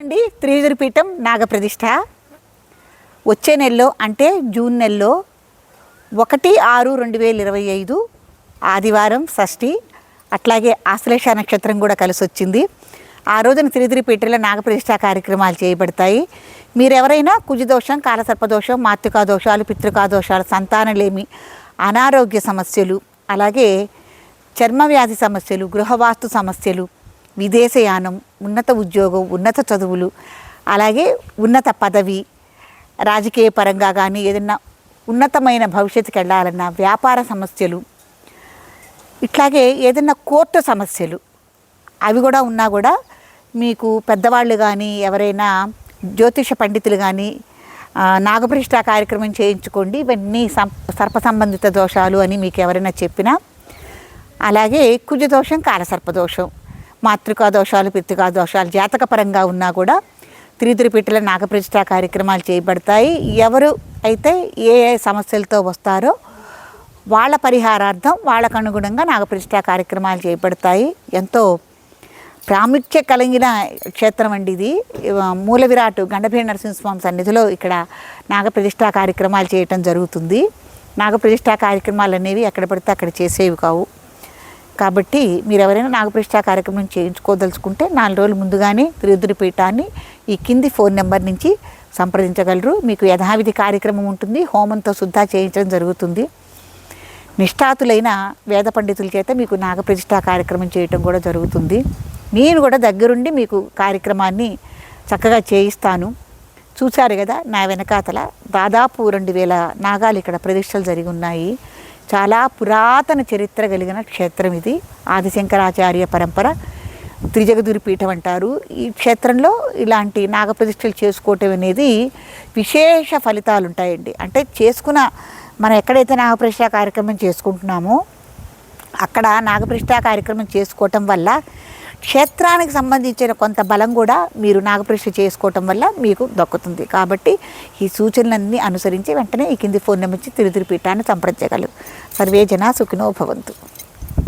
అండి త్రివిధురపీఠం నాగప్రతిష్ఠ. వచ్చే నెలలో అంటే జూన్ నెలలో ఒకటి ఆరు రెండు వేల ఇరవై ఐదు ఆదివారం షష్ఠి అట్లాగే ఆశ్లేష నక్షత్రం కూడా కలిసి వచ్చింది. ఆ రోజున త్రిదిరిపీఠలో నాగప్రతిష్ఠ కార్యక్రమాలు చేయబడతాయి. మీరు ఎవరైనా కుజదోషం కాలసర్పదోషం మాతృకా దోషాలు పితృకా దోషాలు సంతానలేమి అనారోగ్య సమస్యలు అలాగే చర్మవ్యాధి సమస్యలు గృహవాస్తు సమస్యలు విదేశయానం ఉన్నత ఉద్యోగం ఉన్నత చదువులు అలాగే ఉన్నత పదవి రాజకీయ పరంగా కానీ ఏదైనా ఉన్నతమైన భవిష్యత్తుకి వెళ్ళాలన్నా వ్యాపార సమస్యలు ఇట్లాగే ఏదైనా కోర్టు సమస్యలు అవి కూడా ఉన్నా కూడా మీకు పెద్దవాళ్ళు కానీ ఎవరైనా జ్యోతిష పండితులు కానీ ఆ, కార్యక్రమం చేయించుకోండి ఇవన్నీ సం సర్ప సంబంధిత దోషాలు అని మీకు ఎవరైనా చెప్పినా అలాగే కుజ దోషం కాలసర్ప కాలసర్పదోషం. మాతృకా దోషాలు పితృకా దోషాలు జాతకపరంగా ఉన్నా కూడా త్రిదురిపిట్టల నాగప్రతిష్ట కార్యక్రమాలు చేయబడతాయి ఎవరు అయితే ఏ ఏ సమస్యలతో వస్తారో వాళ్ళ పరిహారార్థం వాళ్ళకు అనుగుణంగా నాగప్రతిష్ట కార్యక్రమాలు చేయబడతాయి ఎంతో ప్రాముఖ్య కలిగిన క్షేత్రం అండి ఇది. మూల విరాటు గండభీర నరసింహస్వామి సన్నిధిలో ఇక్కడ నాగప్రతిష్ట కార్యక్రమాలు చేయటం జరుగుతుంది. నాగప్రతిష్ట కార్యక్రమాలు అనేవి ఎక్కడ పడితే అక్కడ చేసేవి కావు. కాబట్టి మీరు ఎవరైనా నాగప్రతిష్ట కార్యక్రమం చేయించుకోదలుచుకుంటే నాలుగు రోజులు ముందుగానే త్రిదురి పీఠాన్ని ఈ కింది ఫోన్ నెంబర్ నుంచి సంప్రదించగలరు. మీకు యథావిధి కార్యక్రమం ఉంటుంది. హోమంతో శుద్ధ చేయించడం జరుగుతుంది. నిష్ఠాతులైన వేద పండితుల చేత మీకు నాగప్రతిష్ట కార్యక్రమం చేయటం కూడా జరుగుతుంది. నేను కూడా దగ్గరుండి మీకు కార్యక్రమాన్ని చక్కగా చేయిస్తాను. చూశారు కదా నా వెనకాతల దాదాపు రెండు వేల నాగాలు ఇక్కడ ప్రతిష్టలు జరిగి ఉన్నాయి. చాలా పురాతన చరిత్ర కలిగిన క్షేత్రం ఇది. ఆదిశంకరాచార్య పరంపర. త్రిజగదురి పీఠం అంటారు. ఈ క్షేత్రంలో ఇలాంటి నాగప్రతిష్టలు చేసుకోవటం అనేది విశేష ఫలితాలు ఉంటాయండి అంటే చేసుకున్న మనం ఎక్కడైతే నాగప్రతిష్ట కార్యక్రమం చేసుకుంటున్నామో అక్కడ నాగప్రతిష్ఠ కార్యక్రమం చేసుకోవటం వల్ల క్షేత్రానికి సంబంధించిన కొంత బలం కూడా మీరు నాగప్రతిష్ఠ చేసుకోవటం వల్ల మీకు దక్కుతుంది. కాబట్టి ఈ సూచనలన్నీ అనుసరించి వెంటనే ఈ కింది ఫోన్ నెంబర్ నుంచి తిరుతిరి పీఠాన్ని సంప్రదించగలరు. సర్వే జన సుఖినో భవంతు.